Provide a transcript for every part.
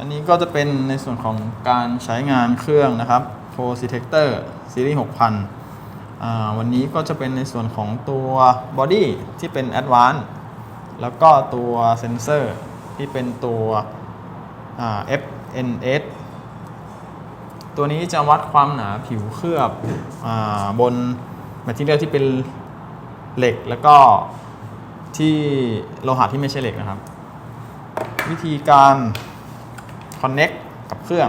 อันนี้ก็จะเป็นในส่วนของการใช้งานเครื่องนะครับ Pro Detector Series 6000 วันนี้ก็จะเป็นในส่วนของตัว Body ที่เป็น Advanced แล้วก็ตัวเซนเซอร์ที่เป็นตัว FNS ตัวนี้จะวัดความหนาผิวเคลือบอบนแมทเทียลที่เป็นเหล็กแล้วก็ที่โลหะที่ไม่ใช่เหล็กนะครับ วิธีการ Connect กับเครื่อง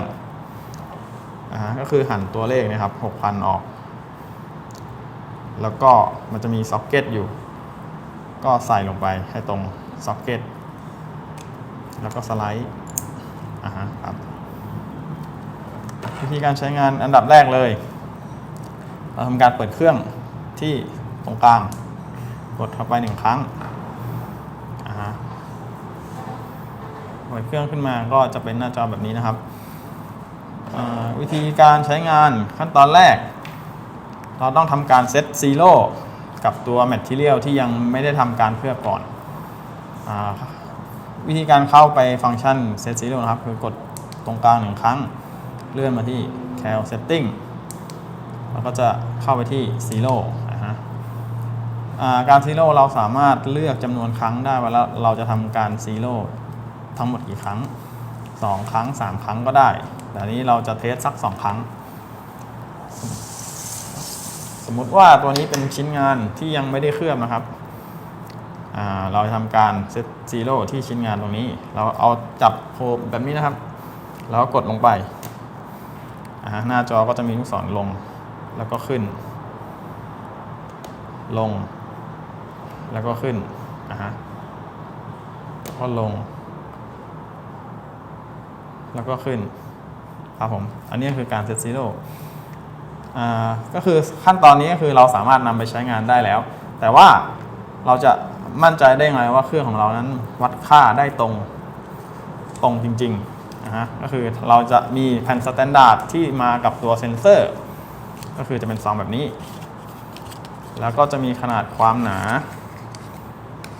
อ่าฮะก็คือหันตัวเลขนะครับ6,000 ออก แล้วก็มันจะมีซ็อกเก็ตอยู่ ก็ใส่ลงไปให้ตรงซ็อกเก็ตแล้วก็สไลด์อ่าฮะครับวิธีการใช้งานอันดับแรกเลย เราทำการเปิดเครื่องที่ตรงกลาง กดเข้าไปหนึ่งครั้งอ่าฮะ เปิดเครื่องขึ้นมาก็จะเป็นหน้าจอแบบนี้นะครับ วิธีการใช้งานขั้นตอนแรก เราต้องทำการเซตซีโร่กับตัวแมทเทียลที่ยังไม่ได้ทำการเคลือบก่อนอวิธีการเข้าไปฟังก์ชันเซตซีโร่นะครับ คือกดตรงกลางหนึ่งครั้ง เลื่อนมาที่ cal setting แล้วก็จะเข้าไปที่ zero นะฮะอ่การ zero เราสามารถเลือกจำนวนครั้งได้ว่าเราจะทำการ zero ทั้งหมดกี่ครั้ง 2 ครั้ง 3 ครั้งก็ได้ แต่นี้เราจะเทสสัก 2 ครั้ง สมมติว่าตัวนี้เป็นชิ้นงานที่ยังไม่ได้เคลือบนะครับ เราจะทำการเซต zero ที่ชิ้นงานตรงนี้ เราเอาจับโคมแบบนี้นะครับ แล้วกดลงไป หน้าจอก็จะมีลูกศรลง แล้วก็ขึ้น ลง แล้วก็ขึ้นอ่าฮะก็ลง แล้วก็ขึ้นครับผมอันนี้คือการเซตซีโร่อ่าก็คือขั้นตอนนี้ก็คือเราสามารถนำไปใช้งานได้แล้ว แต่ว่าเราจะมั่นใจได้ไงว่าเครื่องของเรานั้นวัดค่าได้ตรงตรงจริงๆนะฮะก็คือเราจะมีแผ่นสแตนดาร์ดที่มากับตัวเซนเซอร์ ก็คือจะเป็นซองแบบนี้ แล้วก็จะมีขนาดความหนา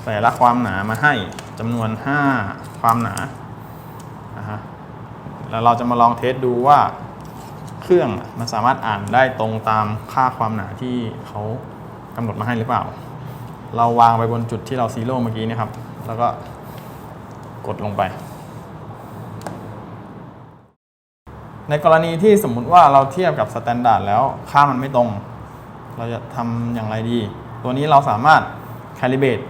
แต่ละความหนามาให้จำนวน 5 ความหนา แล้วเราจะมาลองเทสดูว่าเครื่องมันสามารถอ่านได้ตรงตามค่าความหนาที่เขากำหนดมาให้หรือเปล่า เราวางไปบนจุดที่เราซีโร่เมื่อกี้นะครับ แล้วก็กดลงไป ในกรณีที่สมมุติว่าเราเทียบกับสแตนดาร์ดแล้วค่ามันไม่ตรง เราจะทำอย่างไรดี ตัวนี้เราสามารถ calibrate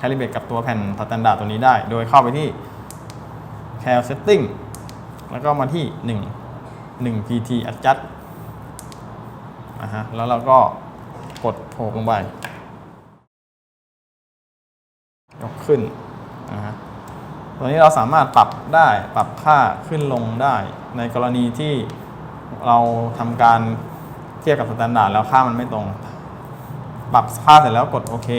calibrate กับตัวแผ่นสแตนดาร์ดตัวนี้ได้ โดยเข้าไปที่ cal setting แล้วก็มาที่ 1 1 pt adjust อะฮะแล้วเราก็กดโผล่ลงไปยกขึ้นนะฮะตัวนี้เราสามารถปรับได้ปรับค่าขึ้นลงได้ ในกรณีที่เราทำการเทียบกับสแตนดาร์ดแล้วค่ามันไม่ตรง ปรับค่าเสร็จแล้วกดโอเค